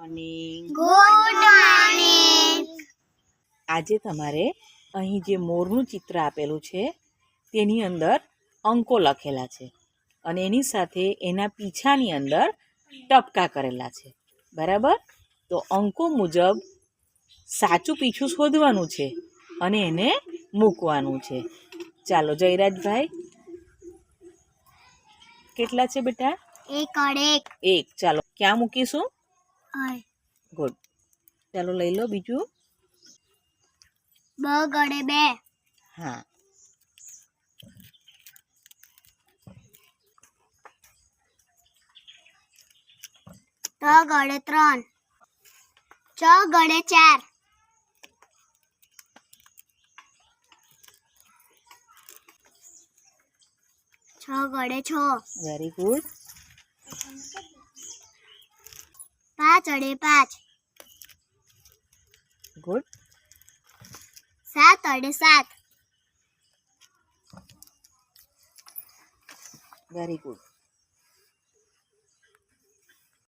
Morning good morning આજે તમારે અહીં જે મોરનું ચિત્ર આપેલું છે તેની અંદર અંકો લખેલા છે અને એની સાથે એના પીછાની અંદર ટપકા કરેલા છે. બરાબર? તો અંકો મુજબ સાચું પીછું શોધવાનું છે અને એને મૂકવાનું છે. ચાલો જયરાજભાઈ. કેટલા છે બેટા? એક એક. ચાલો ક્યાં મૂકીશું? અય ગુડ. ચાલો લઈ લો બીજું. બ ગડે બે. હા. ત ગડે ત્રણ. ચ ગડે ચાર. છ ગડે છ. વેરી ગુડ પાંચ અડે પાંચ ગુડ. સાત અડે સાત. Very good